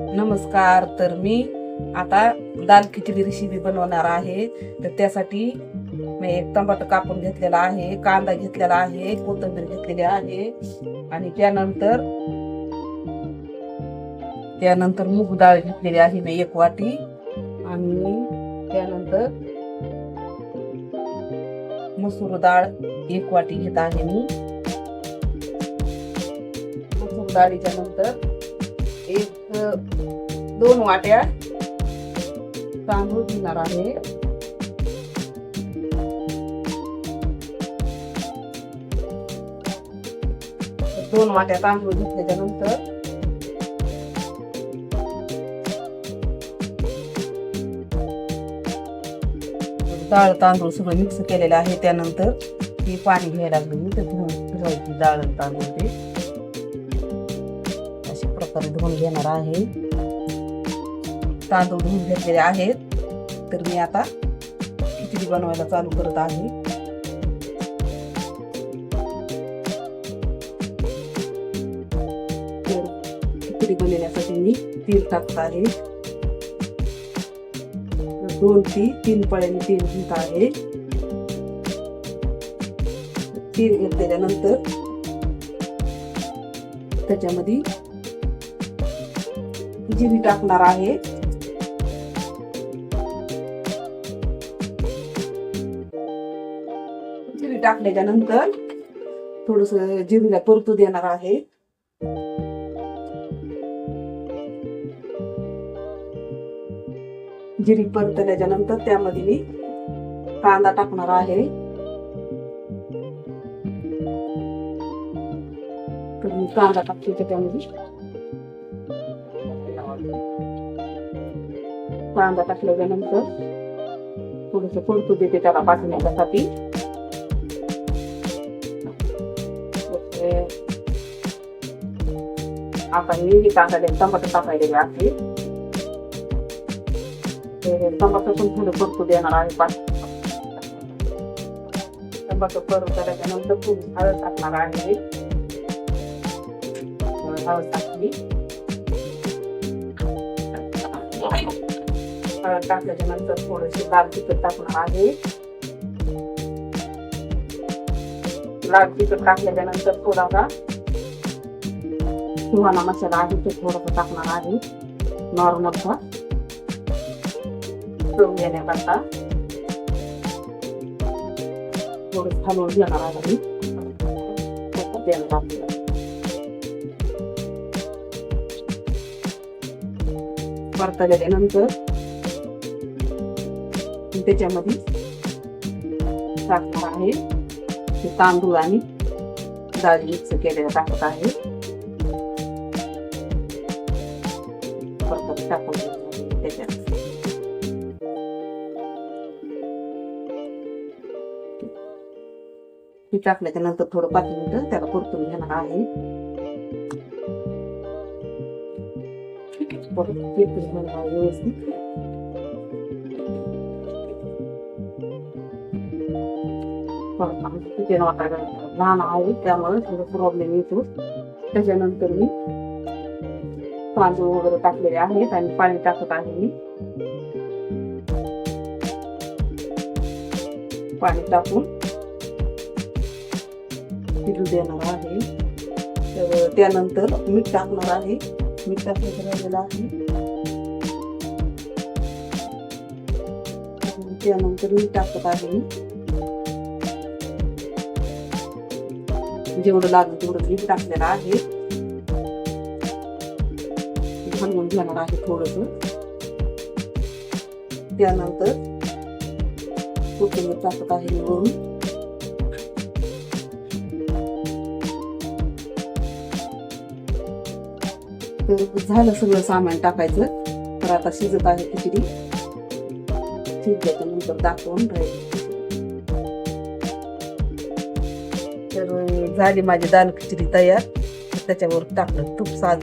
नमस्कार तर मी आता दाल खिचडी रेसिपी बनवणार आहे. तर त्यासाठी मी एक टमाटर कापून घेतलेला आहे कांदा घेतलेला आहे कोथिंबीर घेतलेली आहे आणि त्यानंतर त्यानंतर मूग डाळ घेतलेली आहे मी एक वाटी आणि त्यानंतर मसूर डाळ एक वाटी घेत आहे मी. मसूर डाळीच्या नंतर एक दोन वाट्या तांदूळ घेणार आहे. दोन वाट्या तांदूळ घेतल्याच्या नंतर डाळ तांदूळ सगळं मिक्स केलेलं आहे. त्यानंतर ते पाणी घ्यायला लागलं. मी तर डाळ तांदूळ ते. प्रकारे धुवून घेणार आहे. तांदूळ धुवून घेतलेले आहेत. तर मी आता खिचडी बनवायला चालू करत आहे. खिचडी बनवण्यासाठी मी तेल टाकत आहे. दोन ती तीन पळ्याने तेल घेत आहे. तेल घेतल्यानंतर त्याच्यामध्ये जिरी टाकणार आहे. जिरी टाकल्याच्या नंतर थोडस जिरीला परतू देणार आहे. जिरी परतल्याच्या नंतर त्यामध्ये मी कांदा टाकणार आहे. कांदा टाकते त्यामध्ये कांदा टाकल्याच्या नंतर थोडस परतू देते त्याला पाठवण्यासाठी आता मी टाकायला टमाटर टाकायचे आहे ते टमाटर पण थोडं परतू देणार आहे पाच टमाटर परत त्याच्यानंतर खूप हळद टाकणार आहे हळद टाकली हळद टाकल्याच्या नंतर थोडीशी लाल तिखट टाकणार आहे. लाल तिखट टाकल्याच्या नंतर थोडासा सुहाना मसाला आहे ते थोडासा टाकणार आहे. नॉर्मलचा चव घेण्याकरता. थोडं हलवून घेणार आहे मी देणार आपल्याला परतल्यानंतर त्याच्यामध्ये टाकणार आहे. ते तांदूळ आणि डाळ मिक्स केलेलं टाकत आहे. परत टाकून त्याच्यात. हे टाकल्याच्या नंतर थोडं पाच मिनिटं त्याला परतून घेणार आहे. परत आहे. व्यवस्थित. परत किचन वाटायला लहान आहे. त्यामुळे थोडं प्रॉब्लेम येतो. त्याच्यानंतर मी तांदूळ वगैरे टाकलेले आहेत आणि पाणी टाकत आहे मी. पाणी टाकून शिजू देणार आहे. तर त्यानंतर मीठ टाकणार आहे. मीठ टाकण्याचं राहिलेलं आहे. त्यानंतर मीठ टाकत आहे मी. जेवढं लागेल तेवढं मीठ टाकलेलं आहे. हलवून घेणार आहे थोडस. त्यानंतर कोथिंबीर टाकत आहे मी वरून. झालं सगळं सामान टाकायचं. तर आता शिजत आहे खिचडी. शिजल्याच्या नंतर दाखवून राहील. तर झाली माझी दाल खिचडी तयार त्याच्यावर टाकलं तूप साज